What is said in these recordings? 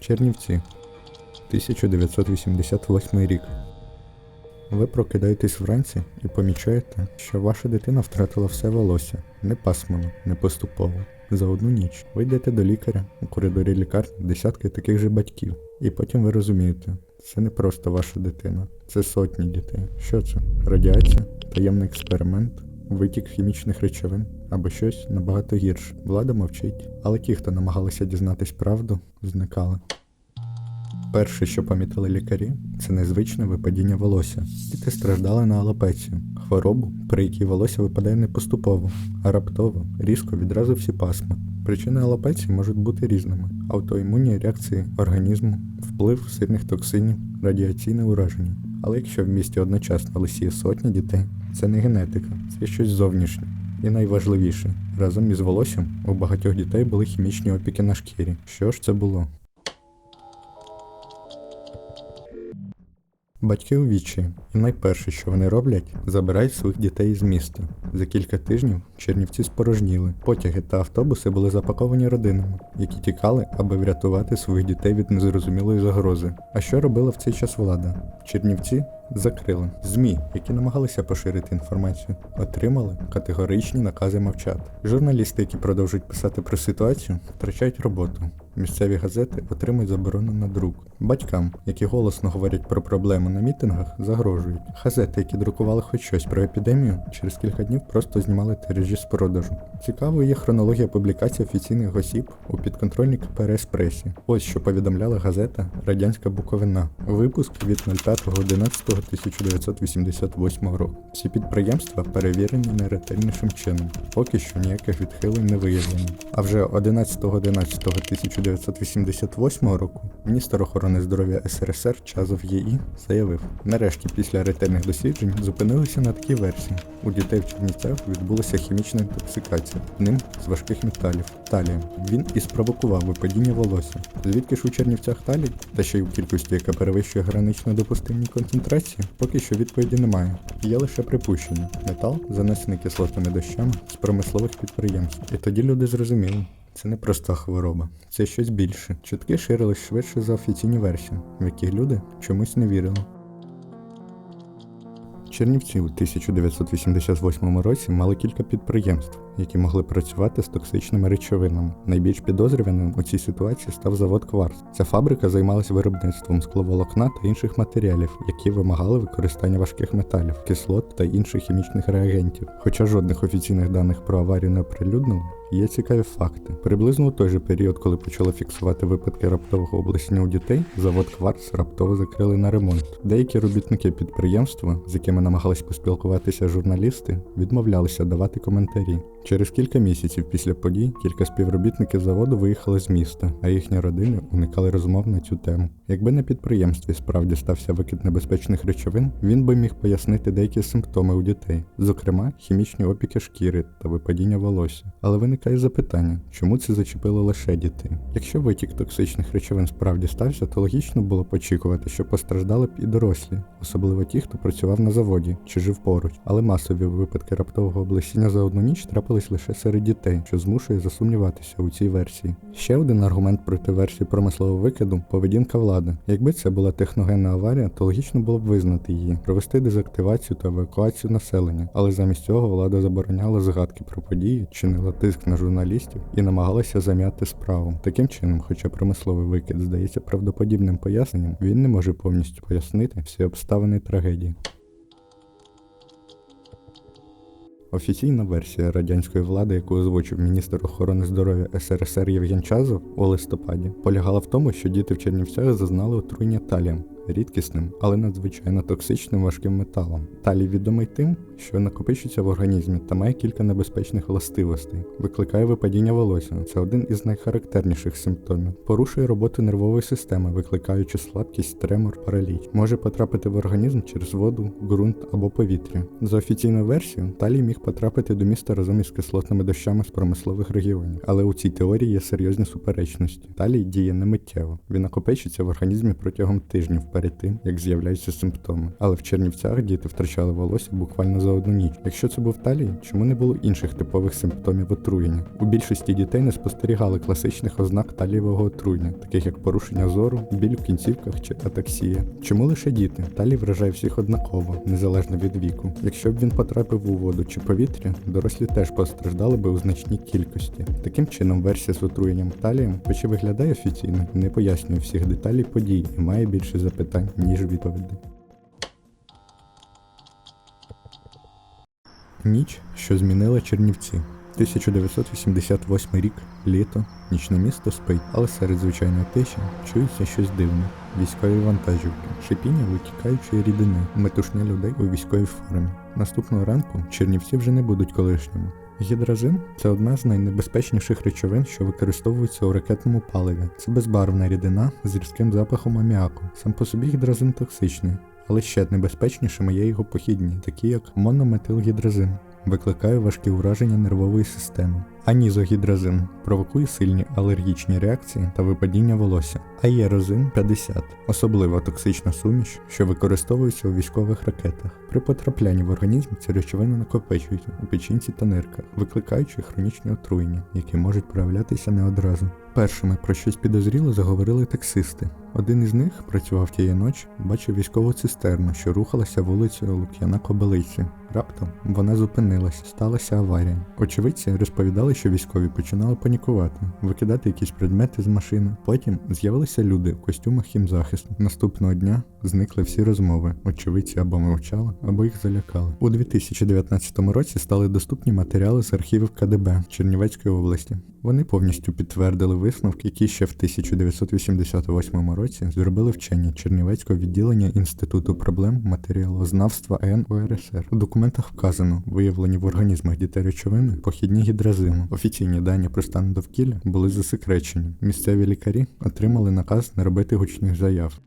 Чернівці. 1988 рік. Ви прокидаєтесь вранці і помічаєте, що ваша дитина втратила все волосся не пасмано, не поступово. За одну ніч ви йдете до лікаря у коридорі лікарні десятки таких же батьків. І потім ви розумієте, це не просто ваша дитина, це сотні дітей. Що це? Радіація, таємний експеримент, витік хімічних речовин або щось набагато гірше. Влада мовчить, але ті, хто намагалися дізнатись правду, зникали. Перше, що помітили лікарі, це незвичне випадіння волосся. Діти страждали на алопецію, хворобу, при якій волосся випадає не поступово, а раптово, різко відразу всі пасма. Причини алопеції можуть бути різними: автоімунні реакції організму, вплив сильних токсинів, радіаційне ураження. Але якщо в місті одночасно лисіє сотні дітей, це не генетика, це щось зовнішнє. І найважливіше, разом із волоссям у багатьох дітей були хімічні опіки на шкірі. Що ж це було? Батьки у вічі, і найперше, що вони роблять, забирають своїх дітей із міста. За кілька тижнів Чернівці спорожніли. Потяги та автобуси були запаковані родинами, які тікали, аби врятувати своїх дітей від незрозумілої загрози. А що робила в цей час влада? Чернівці закрили. ЗМІ, які намагалися поширити інформацію, отримали категоричні накази мовчати. Журналісти, які продовжують писати про ситуацію, втрачають роботу. Місцеві газети отримують заборону на друк. Батькам, які голосно говорять про проблеми на мітингах, загрожують. Газети, які друкували хоч щось про епідемію, через кілька днів просто знімали тиражі з продажу. Цікавою є хронологія публікацій офіційних осіб у підконтрольній КПРС пресі. Ось що повідомляла газета Радянська Буковина. Випуск від 05.11.1988 року. Всі підприємства перевірені найретельнішим чином. Поки що ніяких відхилень не виявлено. А вже 11.11.1988 року міністр охорони здоров'я СРСР Чазов ЄІ заявив: нарешті після ретельних досліджень зупинилися на такій версії. У дітей в Чернівцях відбулася хімічна інтоксикація ним з важких металів талієм. Він і спровокував випадіння волосся. Звідки ж у Чернівцях талій, та ще й у кількості, яка перевищує гранично допустимі концентрації, поки що відповіді немає. Є лише припущення. Метал занесений кислотними дощами з промислових підприємств. І тоді люди зрозуміли. Це не проста хвороба, це щось більше. Чутки ширились швидше за офіційні версії, в які люди чомусь не вірили. Чернівці у 1988 році мали кілька підприємств, які могли працювати з токсичними речовинами. Найбільш підозрюваним у цій ситуації став завод Кварц. Ця фабрика займалася виробництвом скловолокна та інших матеріалів, які вимагали використання важких металів, кислот та інших хімічних реагентів. Хоча жодних офіційних даних про аварію не оприлюднили, Є цікаві факти. Приблизно у той же період, коли почали фіксувати випадки раптового облесіння у дітей, завод Кварц раптово закрили на ремонт. Деякі робітники підприємства, з якими намагались поспілкуватися журналісти, відмовлялися давати коментарі. Через кілька місяців після подій кілька співробітників заводу виїхали з міста, а їхні родини уникали розмов на цю тему. Якби на підприємстві справді стався викид небезпечних речовин, він би міг пояснити деякі симптоми у дітей, зокрема хімічні опіки шкіри та випадіння волосся. Але виникає запитання, чому це зачепило лише дітей? Якщо витік токсичних речовин справді стався, то логічно було б очікувати, що постраждали б і дорослі, особливо ті, хто працював на заводі чи жив поруч. Але масові випадки раптового облесіння за одну ніч трапились лише серед дітей, що змушує засумніватися у цій версії. Ще один аргумент проти версії промислового викиду поведінка влади. Якби це була техногенна аварія, то логічно було б визнати її, провести дезактивацію та евакуацію населення, але замість цього влада забороняла згадки про події, чинила тиск на журналістів і намагалася зам'яти справу. Таким чином, хоча промисловий викид здається правдоподібним поясненням, він не може повністю пояснити всі обставини трагедії. Офіційна версія радянської влади, яку озвучив міністр охорони здоров'я СРСР Євген Чазов у листопаді, полягала в тому, що діти в Чернівцях зазнали отруєння талієм, рідкісним, але надзвичайно токсичним важким металом. Талій відомий тим, що накопичується в організмі та має кілька небезпечних властивостей, викликає випадіння волосся. Це один із найхарактерніших симптомів. Порушує роботу нервової системи, викликаючи слабкість, тремор, параліч. Може потрапити в організм через воду, ґрунт або повітря. За офіційною версією, талій міг потрапити до міста разом із кислотними дощами з промислових регіонів. Але у цій теорії є серйозні суперечності. Талій діє не миттєво. Він накопичується в організмі протягом тижнів перед тим, як з'являються симптоми. Але в Чернівцях діти втрачали волосся буквально за одну ніч. Якщо це був талій, чому не було інших типових симптомів отруєння? У більшості дітей не спостерігали класичних ознак талієвого отруєння, таких як порушення зору, біль в кінцівках чи атаксія. Чому лише діти? Талій вражає всіх однаково, незалежно від віку. Якщо б він потрапив у воду чи повітря, дорослі теж постраждали би у значній кількості. Таким чином, версія з отруєнням талієм, хоч і виглядає офіційно, не пояснює всіх деталей подій і має більше запитань, ніж відповідей. Ніч, що змінила Чернівці. 1988 рік, літо, нічне місто спить, але серед звичайної тиші чується щось дивне. Військові вантажівки, шипіння витікаючої рідини, метушня людей у військовій формі. Наступного ранку Чернівці вже не будуть колишніми. Гідразин це одна з найнебезпечніших речовин, що використовується у ракетному паливі. Це безбарвна рідина з різким запахом аміаку. Сам по собі гідразин токсичний, але ще небезпечнішими є його похідні, такі як монометилгідразин. Викликає важкі ураження нервової системи. Анізогідразин провокує сильні алергічні реакції та випадіння волосся. Аєрозин 50 особлива токсична суміш, що використовується у військових ракетах. При потраплянні в організм ці речовини накопичуються у печінці та нирках, викликаючи хронічні отруєння, які можуть проявлятися не одразу. Першими про щось підозріло заговорили таксисти. Один із них працював тієї ночі, бачив військову цистерну, що рухалася вулицею Лук'яна Кобилиці. Раптом вона зупинилась, сталася аварія. Очевидці розповідали, що військові починали панікувати, викидати якісь предмети з машини. Потім з'явилися люди в костюмах хімзахисту. Наступного дня зникли всі розмови. Очевидці або мовчали, або їх залякали. У 2019 році стали доступні матеріали з архівів КДБ Чернівецької області. Вони повністю підтвердили висновки, які ще в 1988 році зробили вчені Чернівецького відділення Інституту проблем матеріалознавства АН УРСР. У документах вказано, виявлені в організмах дітей речовини похідні гідразину. Офіційні дані про стан довкілля були засекречені. Місцеві лікарі отримали наказ не робити гучних заяв.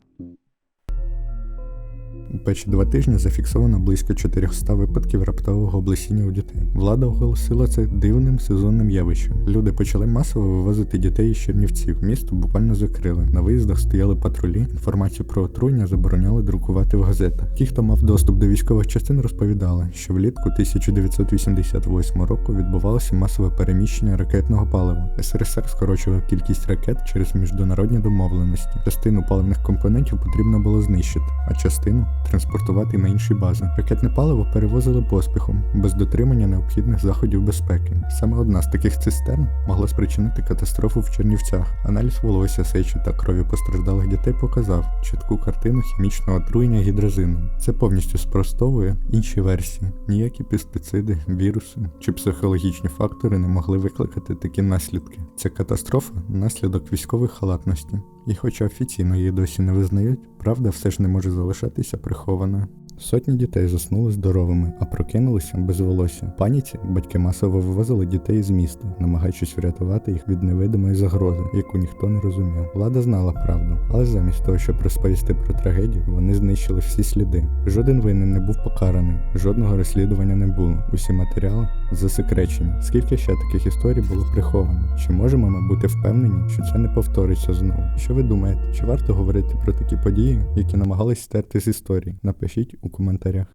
Перші два тижні зафіксовано близько 400 випадків раптового облесіння у дітей. Влада оголосила це дивним сезонним явищем. Люди почали масово вивозити дітей із Чернівців. Місто буквально закрили. На виїздах стояли патрулі. Інформацію про отруєння забороняли друкувати в газетах. Ті, хто мав доступ до військових частин, розповідали, що влітку 1988 року відбувалося масове переміщення ракетного палива. СРСР скорочував кількість ракет через міжнародні домовленості. Частину паливних компонентів потрібно було знищити, а частину транспортувати на інші бази. Ракетне паливо перевозили поспіхом, без дотримання необхідних заходів безпеки. Саме одна з таких цистерн могла спричинити катастрофу в Чернівцях. Аналіз волосся, сечі та крові постраждалих дітей показав чітку картину хімічного отруєння гідразином. Це повністю спростовує інші версії. Ніякі пестициди, віруси чи психологічні фактори не могли викликати такі наслідки. Ця катастрофа наслідок військової халатності. І хоча офіційно її досі не визнають, правда все ж не може залишатися прихованою. Сотні дітей заснули здоровими, а прокинулися без волосся. В паніці батьки масово вивозили дітей з міста, намагаючись врятувати їх від невидимої загрози, яку ніхто не розумів. Влада знала правду, але замість того, щоб розповісти про трагедію, вони знищили всі сліди. Жоден винен не був покараний, жодного розслідування не було. Усі матеріали засекречені. Скільки ще таких історій було приховано? Чи можемо ми бути впевнені, що це не повториться знову? Що ви думаєте? Чи варто говорити про такі події, які намагались стерти з історії? Напишіть у коментарях.